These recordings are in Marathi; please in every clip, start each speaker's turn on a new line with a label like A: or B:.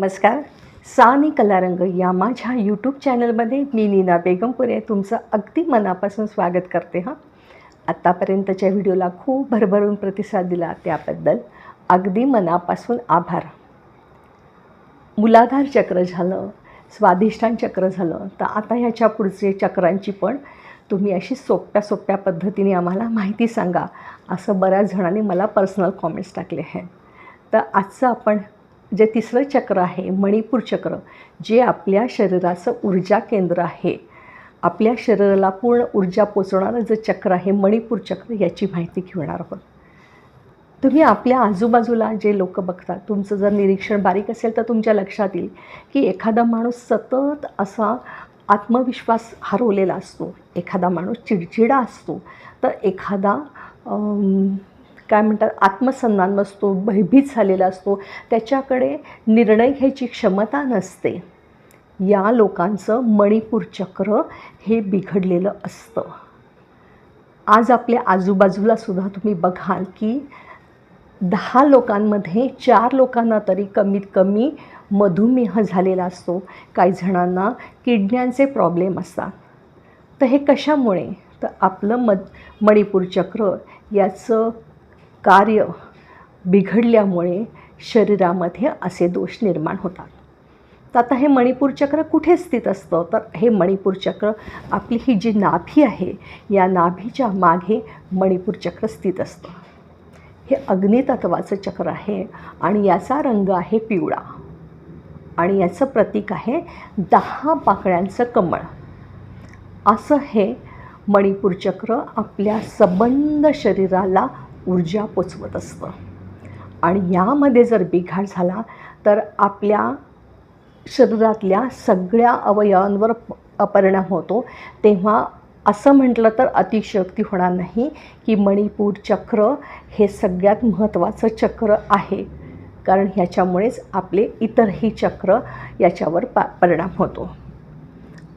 A: नमस्कार. सानी कलारंग या माझ्या यूट्यूब चॅनलमध्ये मी नीना बेगमपुरे तुमचं अगदी मनापासून स्वागत करते हां. आत्तापर्यंतच्या व्हिडिओला खूप भरभरून प्रतिसाद दिला त्याबद्दल अगदी मनापासून आभार. मुलाधार चक्र झालं स्वाधिष्ठान चक्र झालं तर आता ह्याच्या पुढचे चक्रांची पण तुम्ही अशी सोप्या सोप्या पद्धतीने आम्हाला माहिती सांगा असं बऱ्याच जणांनी मला पर्सनल कॉमेंट्स टाकले आहेत. तर आजचं आपण जे तिसरं चक्र आहे मणिपूर चक्र जे आपल्या शरीराचं ऊर्जा केंद्र आहे. आपल्या शरीराला पूर्ण ऊर्जा पोचवणारं जे चक्र आहे मणिपूर चक्र याची माहिती घेणार आहोत. तुम्ही आपल्या आजूबाजूला जे लोक बघतात तुमचं जर निरीक्षण बारीक असेल तर तुमच्या लक्षात येईल की एखादा माणूस सतत असा आत्मविश्वास हरवलेला असतो एखादा माणूस चिडचिडा असतो. तर एखादा काय म्हणतात आत्मसन्मान नसतो भयभीत झालेला असतो. त्याच्याकडे निर्णय घ्यायची क्षमता नसते. या लोकांचं मणिपूर चक्र हे बिघडलेलं असतं. आज आपल्या आजूबाजूला सुद्धा तुम्ही बघाल की दहा लोकांमध्ये चार लोकांना तरी कमीत कमी मधुमेह झालेला असतो. काही जणांना किडण्यांचे प्रॉब्लेम असतात. तर हे कशामुळे? तर आपलं मद मणिपूर चक्र याचं कार्य बिघडल्यामुळे शरीरामध्ये असे दोष निर्माण होतात. तर आता हे मणिपूर चक्र कुठे स्थित असतं? तर हे मणिपूर चक्र आपली ही जी नाभी आहे या नाभीच्या मागे मणिपूर चक्र स्थित असतं. हे अग्नितत्वाचं चक्र आहे आणि याचा रंग आहे पिवळा आणि याचं प्रतीक आहे दहा पाकळ्यांचं कमळ. असं हे मणिपूर चक्र आपल्या सबंध शरीराला ऊर्जा पोचवत असतं. आणि यामध्ये जर बिघाड झाला तर आपल्या शरीरातल्या सगळ्या अवयवांवर प- परिणाम होतो. तेव्हा असं म्हटलं तर अतिशयोक्ती होणार नाही की मणिपूर चक्र हे सगळ्यात महत्त्वाचं चक्र आहे. कारण ह्याच्यामुळेच आपले इतरही चक्र याच्यावर पा परिणाम होतो.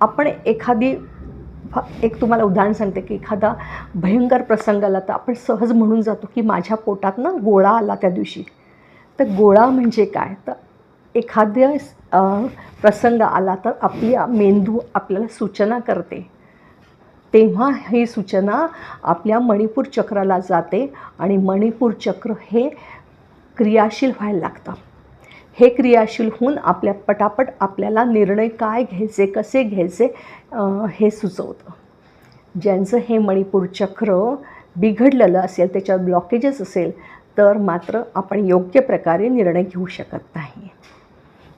A: आपण एखादी एक तुम्हाला उदाहरण सांगते की एखादा भयंकर प्रसंग आला तर आपण सहज म्हणून जातो की माझ्या पोटात ना गोळा आला त्या दिवशी. तर गोळा म्हणजे काय? तर एखाद्या प्रसंग आला तर आपली मेंदू आपल्याला सूचना करते. तेव्हा ही सूचना आपल्या मणिपूर चक्राला जाते आणि मणिपूर चक्र हे क्रियाशील व्हायला लागतं. हे क्रियाशील होऊन आपल्या पटापट आपल्याला निर्णय काय घ्यायचे कसे घ्यायचे हे सुचवतं. ज्यांचं हे मणिपूर चक्र बिघडलेलं असेल त्याच्यात ब्लॉकेजेस असेल तर मात्र आपण योग्य प्रकारे निर्णय घेऊ शकत नाही.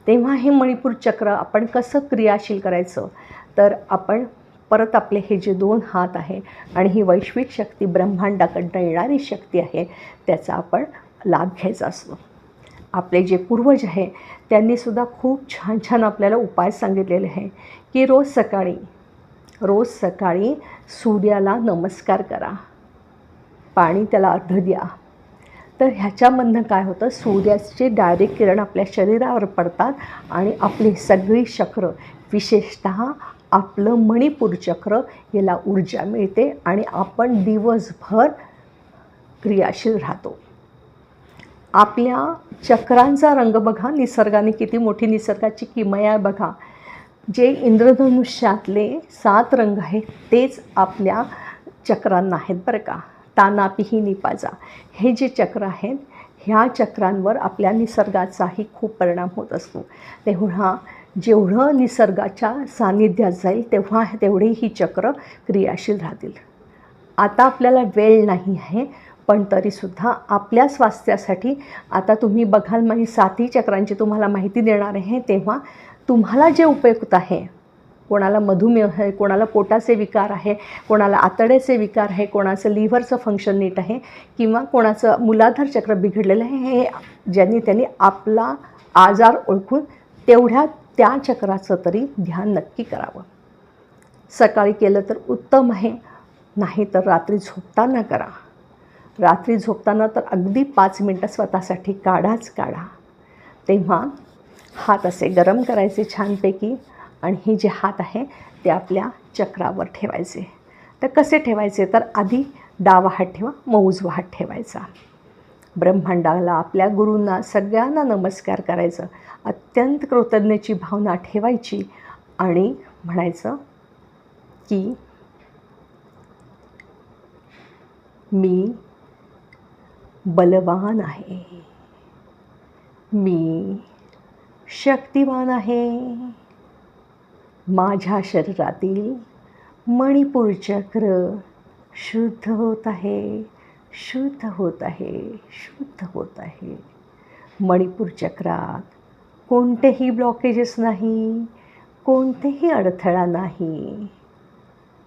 A: तेव्हा हे मणिपूर चक्र आपण कसं क्रियाशील करायचं? तर आपण परत आपले हे जे दोन हात आहे आणि ही वैश्विक शक्ती ब्रह्मांडाकडनं येणारी शक्ती आहे त्याचा आपण लाभ घ्यायचा असतो. आपले जे पूर्वज आहे त्यांनीसुद्धा खूप छान छान आपल्याला उपाय सांगितलेले आहे की रोज सकाळी रोज सकाळी सूर्याला नमस्कार करा. पाणी त्याला अर्ध द्या. तर ह्याच्यामधनं काय होतं? सूर्याचे डायरेक्ट किरण आपल्या शरीरावर पडतात आणि आपली सगळी चक्र विशेषत आपलं मणिपूर चक्र याला ऊर्जा मिळते आणि आपण दिवसभर क्रियाशील राहतो. आपल्या चक्रांचा रंग बघा निसर्गाने किती मोठी निसर्गाची किमया आहे बघा. जे इंद्रधनुष्यातले सात रंग आहेत तेच आपल्या चक्रांना आहेत बरं का. तानापिही निपाजा. हे जे चक्र आहेत ह्या चक्रांवर आपल्या निसर्गाचाही खूप परिणाम होत असतो. तेव्हा जेवढं निसर्गाच्या सान्निध्यात जाईल तेव्हा तेवढे ही चक्र क्रियाशील राहतील. आता आपल्याला वेळ नाही आहे. पण तरीसुद्धा आपल्या स्वास्थ्यासाठी आता तुम्ही बघाल मी साती चक्रांची तुम्हाला माहिती देणार आहे तेव्हा तुम्हाला जे उपयुक्त आहे कोणाला मधुमेह आहे कोणाला पोटाचे विकार आहे कोणाला आतड्याचे विकार आहे कोणाचं लिव्हरचं फंक्शन नीट आहे किंवा कोणाचं मुलाधार चक्र बिघडलेलं आहे हे ज्यांनी त्यांनी आपला आजार ओळखून तेवढ्या त्या चक्राचं तरी ध्यान नक्की करावं. सकाळी केलं तर उत्तम आहे नाही तर रात्री झोपताना करा. रात्री झोपताना तर अगदी पाच मिनटं स्वतःसाठी काढाच काढा. तेव्हा हात असे गरम करायचे छानपैकी आणि हे जे हात आहे ते आपल्या चक्रावर ठेवायचे. तर कसे ठेवायचे? तर आधी डावा हात ठेवा मग उजवा हात ठेवायचा. ब्रह्मांडाला आपल्या गुरूंना सगळ्यांना नमस्कार करायचं. अत्यंत कृतज्ञेची भावना ठेवायची आणि म्हणायचं की मी बलवान आहे. मी शक्तिवान आहे. माझ्या शरीरातील मणिपूर चक्र शुद्ध होत आहे, शुद्ध होत आहे, शुद्ध होत आहे. मणिपूर चक्रात कोणतेही ब्लॉकेजेस नाही, कोणतेही अडथळा नाही.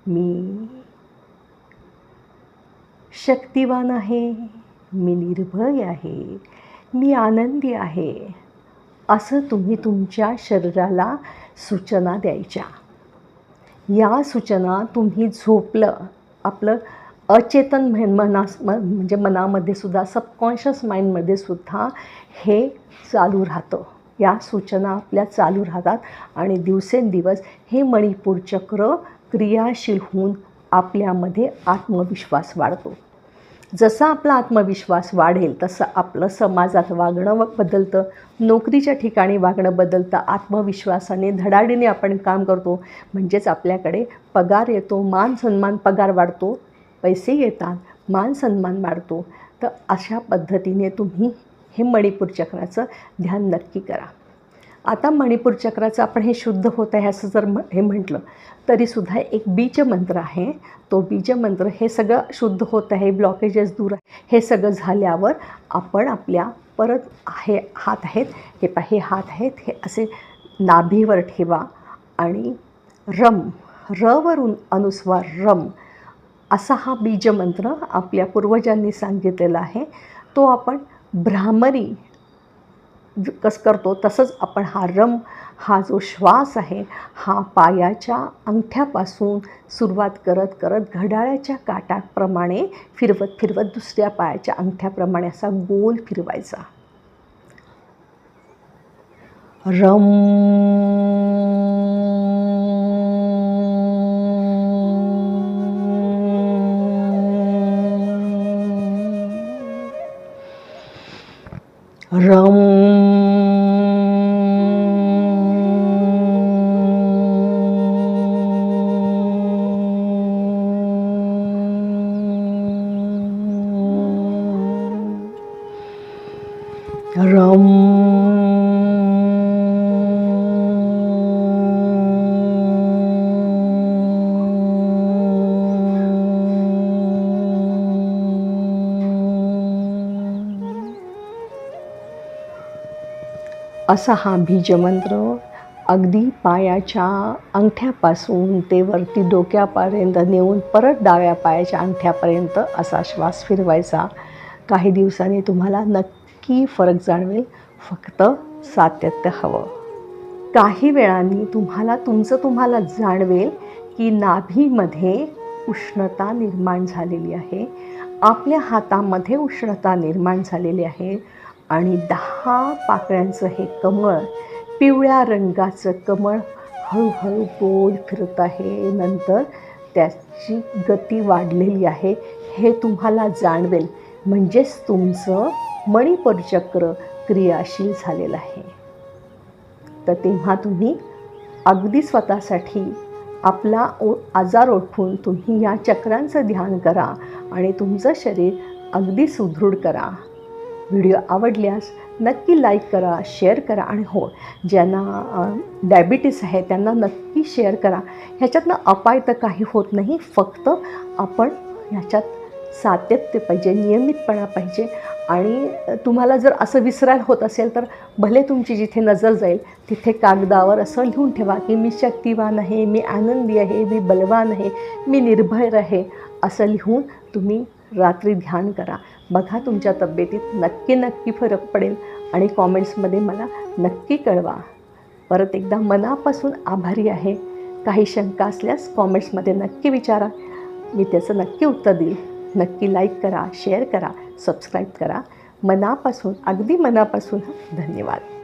A: मी शक्तिवान आहे. मी निर्भय आहे मी आनंदी आहे. असं तुम्ही तुमच्या शरीराला सूचना द्यायच्या. या सूचना तुम्ही झोपलं. आपलं अचेतन म्हण मनास म- म्हणजे मनामध्ये सुद्धा सबकॉन्शियस माइंडमध्ये सुद्धा हे चालू राहतं. या सूचना आपल्या चालू राहतात आणि दिवसेंदिवस हे मणिपूर चक्र क्रियाशील होऊन आपल्यामध्ये आत्मविश्वास वाढतो. जसा आपला आत्मविश्वास वाढेल तसं आपलं समाजात वागणं बदलतं. नोकरीच्या ठिकाणी वागणं बदलतं. आत्मविश्वासाने धडाडीने आपण काम करतो. म्हणजेच आपल्याकडे पगार येतो मान सन्मान पगार वाढतो पैसे येतात मान सन्मान वाढतो. तर अशा पद्धतीने तुम्ही हे मणिपूर चक्राचं ध्यान नक्की करा. आता मणिपूर चक्राचं आपण हे शुद्ध होत आहे असं जर म हे म्हटलं तरीसुद्धा एक बीजमंत्र आहे. तो बीजमंत्र हे सगळं शुद्ध होत आहे ब्लॉकेजेस दूर आहे. हे सगळं झाल्यावर आपण आपल्या परत हे हात आहेत हे पा हे हात आहेत हे असे नाभीवर ठेवा आणि रम रवरून अनुस्वार रम असा हा बीजमंत्र आपल्या पूर्वजांनी सांगितलेला आहे. तो आपण भ्रामरी कसं करतो तसंच आपण हा रम हा जो श्वास आहे हा पायाच्या अंगठ्यापासून सुरुवात करत करत घड्याळ्याच्या काटाप्रमाणे फिरवत फिरवत दुसऱ्या पायाच्या अंगठ्याप्रमाणे असा गोल फिरवायचा. रम. रम. रम असा हा बीजमंत्र अगदी पायाच्या अंगठ्यापासून ते वरती डोक्यापर्यंत नेऊन परत डाव्या पायाच्या अंगठ्यापर्यंत असा श्वास फिरवायचा. काही दिवसांनी तुम्हाला नक्की फरक जाणवेल फक्त सातत्य हवं. काही वेळांनी तुम्हाला तुमचं तुम्हाला जाणवेल की नाभीमध्ये उष्णता निर्माण झालेली आहे. आपल्या हातामध्ये उष्णता निर्माण झालेली आहे आणि दहा पाकळ्यांचं हे कमळ पिवळ्या रंगाचं कमळ हळूहळू गोल फिरत आहे. नंतर त्याची गती वाढलेली आहे हे तुम्हाला जाणवेल. म्हणजेच तुमचं मणिपरचक्र क्रियाशील झालेलं आहे. तर तेव्हा तुम्ही अगदी स्वतःसाठी आपला ओ आजार ओळखून तुम्ही या चक्रांचं ध्यान करा आणि तुमचं शरीर अगदी सुदृढ करा. व्हिडिओ आवडल्यास नक्की लाईक करा शेअर करा आणि हो ज्यांना डायबिटीस आहे त्यांना नक्की शेअर करा. ह्याच्यातनं अपाय तर काही होत नाही फक्त आपण ह्याच्यात सातत्य पाहिजे नियमितपणा पाहिजे आणि तुम्हाला जर असं विसरायला होत असेल तर भले तुमची जिथे नजर जाईल तिथे कागदावर असं लिहून ठेवा की मी शक्तिवान आहे मी आनंदी आहे मी बलवान आहे मी निर्भय आहे असं लिहून तुम्ही रात्री ध्यान करा. बघा तुमच्या तब्येतीत नक्की नक्की फरक पडेल आणि कॉमेंट्समध्ये मला नक्की कळवा. परत एकदा मनापासून आभारी आहे. काही शंका असल्यास कॉमेंट्समध्ये नक्की विचारा. मी त्याचं नक्की उत्तर देईल. नक्की लाईक करा शेअर करा सबस्क्राईब करा. मनापासून अगदी मनापासून धन्यवाद.